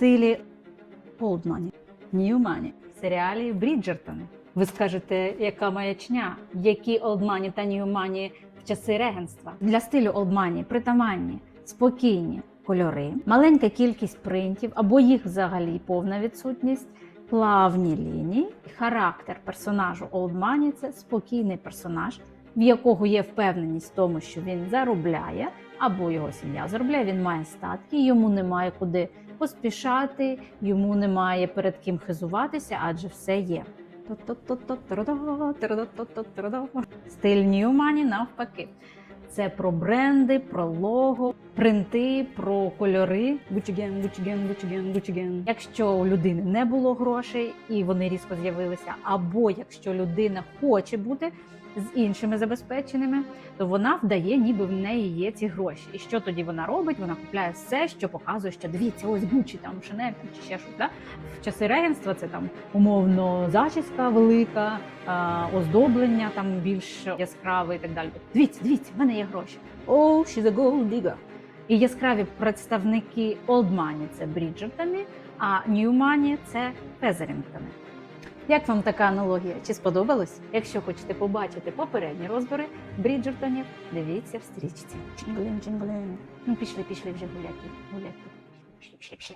стилі Old Money, New Money, серіалі Бріджертони. Ви скажете, яка маячня, які Old Money та New Money в часи регенства. Для стилю Old Money притаманні, спокійні кольори, маленька кількість принтів або їх взагалі повна відсутність, плавні лінії. Характер персонажу Old Money – це спокійний персонаж, в якого є впевненість в тому, що він заробляє, або його сім'я заробляє, він має статки, йому немає куди поспішати, йому немає перед ким хизуватися, адже все є. Стиль Ньюмані навпаки. Це про бренди, про лого, принти, про кольори. Gucci Gang, Gucci Gang, Gucci Gang, Gucci Gang. Якщо у людини не було грошей і вони різко з'явилися, або якщо людина хоче бути з іншими забезпеченими, то вона вдає, ніби в неї є ці гроші. І що тоді вона робить? Вона купляє все, що показує, що дивіться, ось Gucci, там там, чи ще щось. Да? В часи регенства це там умовно зачіска велика, оздоблення там більш яскраве і так далі. Дивіться, дивіться, в мене є гроші. Oh, she's a gold digger. І яскраві представники Old Money – це Бріджертони, а New Money – це Фезерінгтони. Як вам така аналогія? Чи сподобалось? Якщо хочете побачити попередні розбори Бріджертонів, дивіться в стрічці. Чинглин, чинглин. Ну, пішли, пішли вже гуляки. Гуляки. Пішли, пішли, пішли.